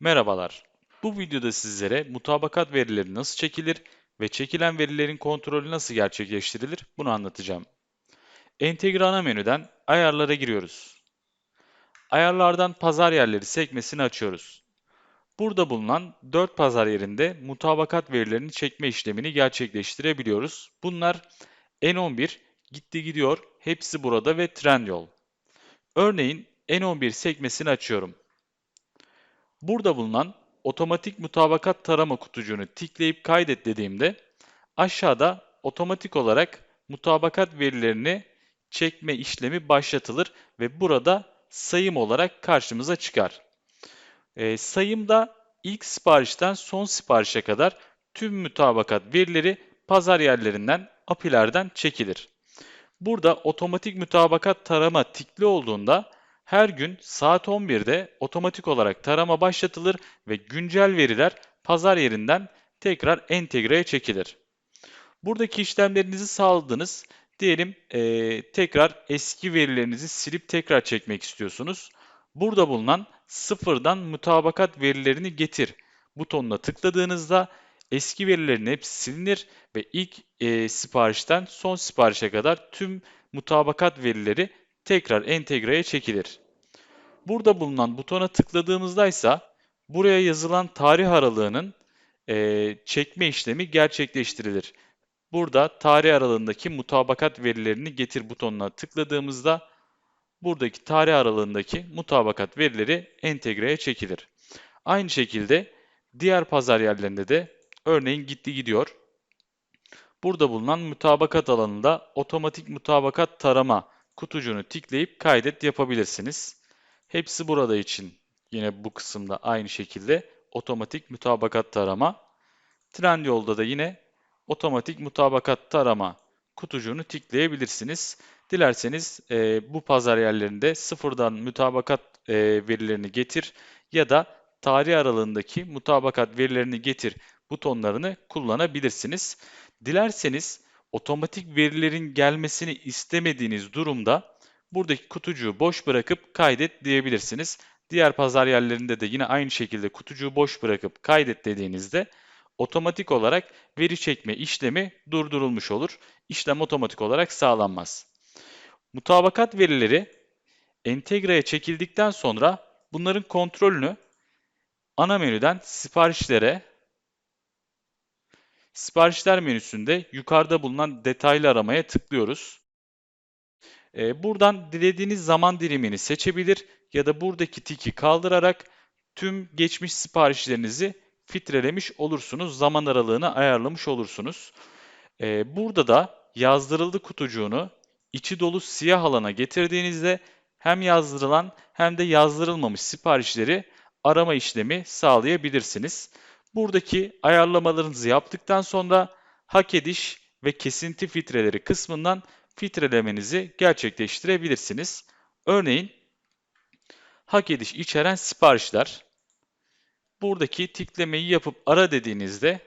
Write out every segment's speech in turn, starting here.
Merhabalar. Bu videoda sizlere mutabakat verileri nasıl çekilir ve çekilen verilerin kontrolü nasıl gerçekleştirilir bunu anlatacağım. Entegre ana menüden ayarlara giriyoruz. Ayarlardan pazar yerleri sekmesini açıyoruz. Burada bulunan 4 pazar yerinde mutabakat verilerini çekme işlemini gerçekleştirebiliyoruz. Bunlar N11, Gitti Gidiyor, hepsi burada ve Trendyol. Örneğin N11 sekmesini açıyorum. Burada bulunan otomatik mutabakat tarama kutucuğunu tıklayıp kaydet dediğimde aşağıda otomatik olarak mutabakat verilerini çekme işlemi başlatılır ve burada sayım olarak karşımıza çıkar. E, sayımda ilk siparişten son siparişe kadar tüm mutabakat verileri pazar yerlerinden, apilerden çekilir. Burada otomatik mutabakat tarama tikli olduğunda her gün saat 11'de otomatik olarak tarama başlatılır ve güncel veriler pazar yerinden tekrar entegreye çekilir. Buradaki işlemlerinizi sağladınız. Diyelim e, tekrar eski verilerinizi silip tekrar çekmek istiyorsunuz. Burada bulunan sıfırdan mutabakat verilerini getir butonuna tıkladığınızda eski verilerin hepsi silinir ve ilk e, siparişten son siparişe kadar tüm mutabakat verileri tekrar entegreye çekilir. Burada bulunan butona tıkladığımızda ise buraya yazılan tarih aralığının e, çekme işlemi gerçekleştirilir. Burada tarih aralığındaki mutabakat verilerini getir butonuna tıkladığımızda buradaki tarih aralığındaki mutabakat verileri entegreye çekilir. Aynı şekilde diğer pazar yerlerinde de örneğin gitti gidiyor. Burada bulunan mutabakat alanında otomatik mutabakat tarama kutucuğunu tıklayıp kaydet yapabilirsiniz. Hepsi burada için yine bu kısımda aynı şekilde otomatik mutabakat tarama. Trendyol'da da yine otomatik mutabakat tarama kutucuğunu tıklayabilirsiniz. Dilerseniz e, bu pazar yerlerinde sıfırdan mutabakat e, verilerini getir ya da tarih aralığındaki mutabakat verilerini getir butonlarını kullanabilirsiniz. Dilerseniz otomatik verilerin gelmesini istemediğiniz durumda buradaki kutucuğu boş bırakıp kaydet diyebilirsiniz. Diğer pazar yerlerinde de yine aynı şekilde kutucuğu boş bırakıp kaydet dediğinizde otomatik olarak veri çekme işlemi durdurulmuş olur. İşlem otomatik olarak sağlanmaz. Mutabakat verileri entegreye çekildikten sonra bunların kontrolünü ana menüden siparişlere Siparişler menüsünde yukarıda bulunan detaylı aramaya tıklıyoruz. Ee, buradan dilediğiniz zaman dilimini seçebilir ya da buradaki tiki kaldırarak tüm geçmiş siparişlerinizi filtrelemiş olursunuz. Zaman aralığını ayarlamış olursunuz. Ee, burada da yazdırıldı kutucuğunu içi dolu siyah alana getirdiğinizde hem yazdırılan hem de yazdırılmamış siparişleri arama işlemi sağlayabilirsiniz. Buradaki ayarlamalarınızı yaptıktan sonra hak ediş ve kesinti filtreleri kısmından filtrelemenizi gerçekleştirebilirsiniz. Örneğin hak ediş içeren siparişler. Buradaki tıklamayı yapıp ara dediğinizde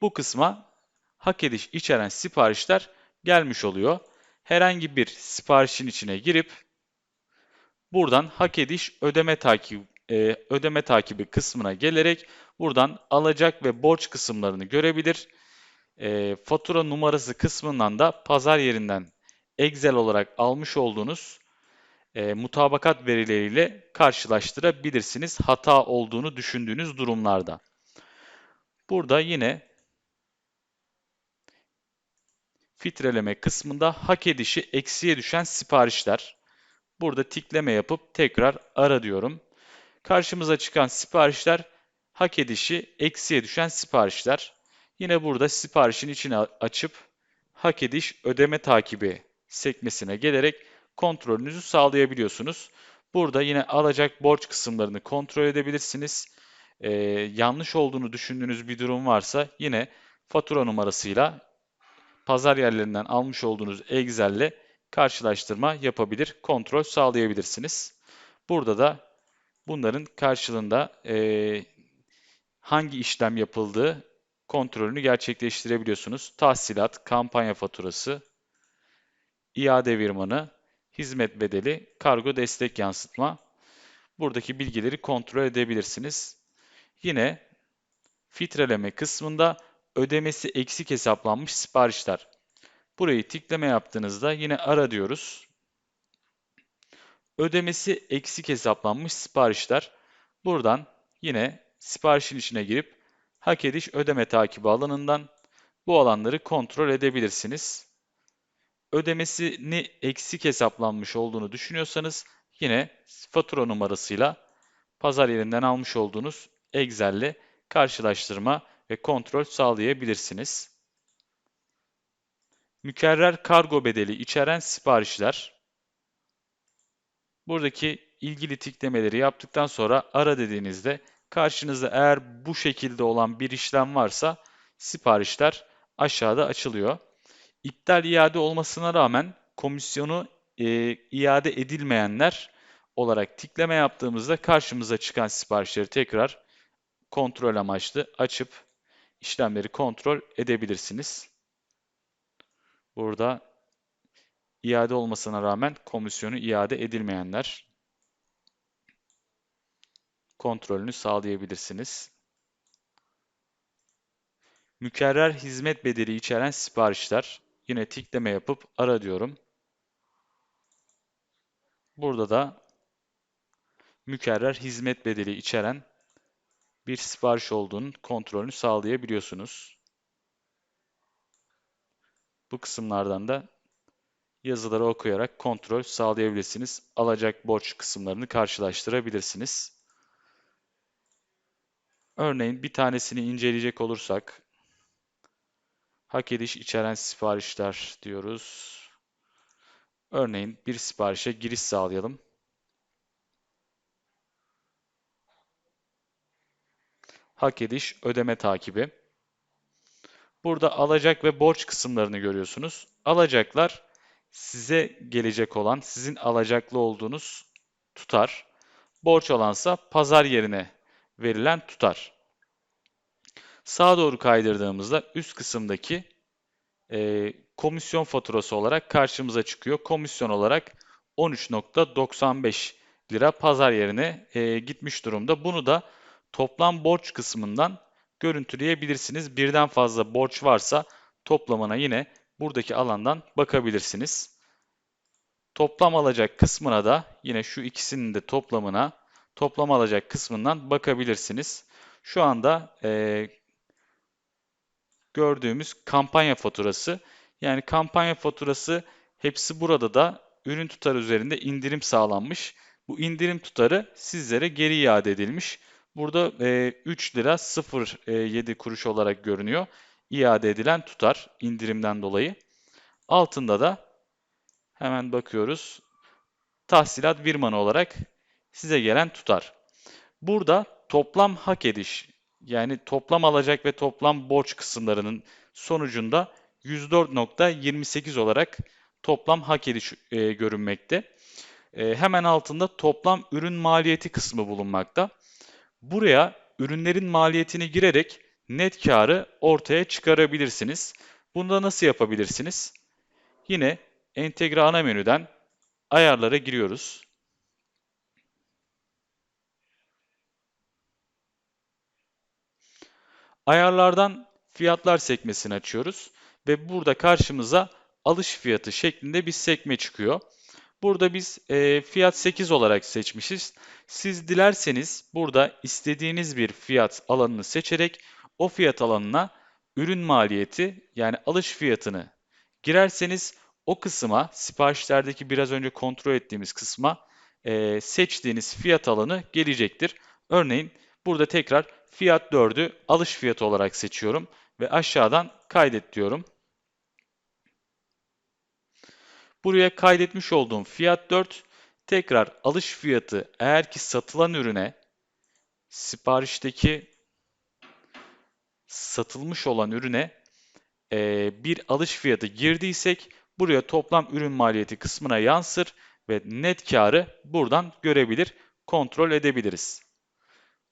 bu kısma hak ediş içeren siparişler gelmiş oluyor. Herhangi bir siparişin içine girip buradan hak ediş ödeme takip e, ödeme takibi kısmına gelerek buradan alacak ve borç kısımlarını görebilir. E, fatura numarası kısmından da pazar yerinden Excel olarak almış olduğunuz e, mutabakat verileriyle karşılaştırabilirsiniz hata olduğunu düşündüğünüz durumlarda. Burada yine filtreleme kısmında hak edişi eksiye düşen siparişler. Burada tikleme yapıp tekrar ara diyorum. Karşımıza çıkan siparişler hak edişi eksiye düşen siparişler. Yine burada siparişin içine açıp hak ediş ödeme takibi sekmesine gelerek kontrolünüzü sağlayabiliyorsunuz. Burada yine alacak borç kısımlarını kontrol edebilirsiniz. Ee, yanlış olduğunu düşündüğünüz bir durum varsa yine fatura numarasıyla pazar yerlerinden almış olduğunuz Excel ile karşılaştırma yapabilir, kontrol sağlayabilirsiniz. Burada da Bunların karşılığında e, hangi işlem yapıldığı kontrolünü gerçekleştirebiliyorsunuz. Tahsilat, kampanya faturası, iade virmanı, hizmet bedeli, kargo destek yansıtma. buradaki bilgileri kontrol edebilirsiniz. Yine filtreleme kısmında ödemesi eksik hesaplanmış siparişler. Burayı tikleme yaptığınızda yine ara diyoruz. Ödemesi eksik hesaplanmış siparişler. Buradan yine siparişin içine girip hak ediş ödeme takibi alanından bu alanları kontrol edebilirsiniz. Ödemesini eksik hesaplanmış olduğunu düşünüyorsanız yine fatura numarasıyla pazar yerinden almış olduğunuz Excel'le karşılaştırma ve kontrol sağlayabilirsiniz. Mükerrer kargo bedeli içeren siparişler. Buradaki ilgili tiklemeleri yaptıktan sonra ara dediğinizde karşınızda eğer bu şekilde olan bir işlem varsa siparişler aşağıda açılıyor. İptal iade olmasına rağmen komisyonu e, iade edilmeyenler olarak tikleme yaptığımızda karşımıza çıkan siparişleri tekrar kontrol amaçlı açıp işlemleri kontrol edebilirsiniz. Burada iade olmasına rağmen komisyonu iade edilmeyenler kontrolünü sağlayabilirsiniz. Mükerrer hizmet bedeli içeren siparişler. Yine tikleme yapıp ara diyorum. Burada da mükerrer hizmet bedeli içeren bir sipariş olduğunun kontrolünü sağlayabiliyorsunuz. Bu kısımlardan da yazıları okuyarak kontrol sağlayabilirsiniz. Alacak borç kısımlarını karşılaştırabilirsiniz. Örneğin bir tanesini inceleyecek olursak hak ediş içeren siparişler diyoruz. Örneğin bir siparişe giriş sağlayalım. Hak ediş, ödeme takibi. Burada alacak ve borç kısımlarını görüyorsunuz. Alacaklar size gelecek olan, sizin alacaklı olduğunuz tutar. Borç alansa pazar yerine verilen tutar. Sağa doğru kaydırdığımızda üst kısımdaki e, komisyon faturası olarak karşımıza çıkıyor. Komisyon olarak 13.95 lira pazar yerine e, gitmiş durumda. Bunu da toplam borç kısmından görüntüleyebilirsiniz. Birden fazla borç varsa toplamına yine buradaki alandan bakabilirsiniz. Toplam alacak kısmına da yine şu ikisinin de toplamına toplam alacak kısmından bakabilirsiniz. Şu anda e, gördüğümüz kampanya faturası. Yani kampanya faturası hepsi burada da ürün tutarı üzerinde indirim sağlanmış. Bu indirim tutarı sizlere geri iade edilmiş. Burada e, 3 lira 0.7 kuruş olarak görünüyor. İade edilen tutar indirimden dolayı. Altında da hemen bakıyoruz. Tahsilat birmanı olarak size gelen tutar. Burada toplam hak ediş yani toplam alacak ve toplam borç kısımlarının sonucunda 104.28 olarak toplam hak ediş e, görünmekte. E, hemen altında toplam ürün maliyeti kısmı bulunmakta. Buraya ürünlerin maliyetini girerek net karı ortaya çıkarabilirsiniz. Bunu da nasıl yapabilirsiniz? Yine entegre ana menüden ayarlara giriyoruz. Ayarlardan fiyatlar sekmesini açıyoruz ve burada karşımıza alış fiyatı şeklinde bir sekme çıkıyor. Burada biz e, fiyat 8 olarak seçmişiz. Siz dilerseniz burada istediğiniz bir fiyat alanını seçerek o fiyat alanına ürün maliyeti yani alış fiyatını girerseniz o kısma siparişlerdeki biraz önce kontrol ettiğimiz kısma e, seçtiğiniz fiyat alanı gelecektir. Örneğin burada tekrar fiyat 4'ü alış fiyatı olarak seçiyorum ve aşağıdan kaydet diyorum. Buraya kaydetmiş olduğum fiyat 4 tekrar alış fiyatı eğer ki satılan ürüne siparişteki satılmış olan ürüne e, bir alış fiyatı girdiysek buraya toplam ürün maliyeti kısmına yansır ve net karı buradan görebilir, kontrol edebiliriz.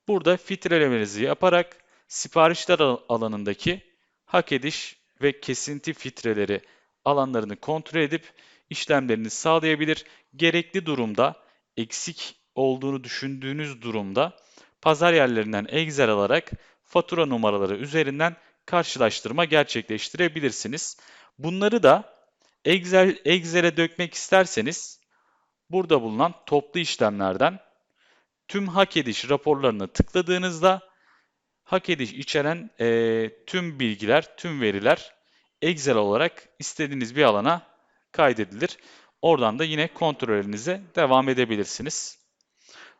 Burada filtrelemenizi yaparak siparişler alanındaki hak ediş ve kesinti filtreleri alanlarını kontrol edip işlemlerini sağlayabilir. Gerekli durumda eksik olduğunu düşündüğünüz durumda pazar yerlerinden Excel alarak fatura numaraları üzerinden karşılaştırma gerçekleştirebilirsiniz. Bunları da Excel Excel'e dökmek isterseniz burada bulunan toplu işlemlerden tüm hak ediş raporlarını tıkladığınızda hak ediş içeren e, tüm bilgiler, tüm veriler Excel olarak istediğiniz bir alana kaydedilir. Oradan da yine kontrollerinize devam edebilirsiniz.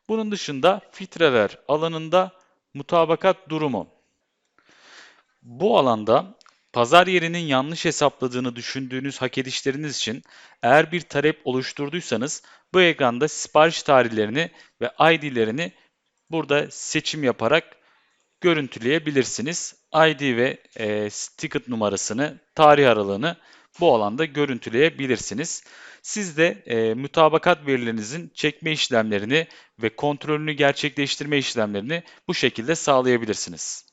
Bunun dışında filtreler alanında mutabakat durumu. Bu alanda pazar yerinin yanlış hesapladığını düşündüğünüz hak edişleriniz için eğer bir talep oluşturduysanız bu ekranda sipariş tarihlerini ve ID'lerini burada seçim yaparak görüntüleyebilirsiniz. ID ve e, ticket numarasını, tarih aralığını bu alanda görüntüleyebilirsiniz. Siz de e, mütabakat verilerinizin çekme işlemlerini ve kontrolünü gerçekleştirme işlemlerini bu şekilde sağlayabilirsiniz.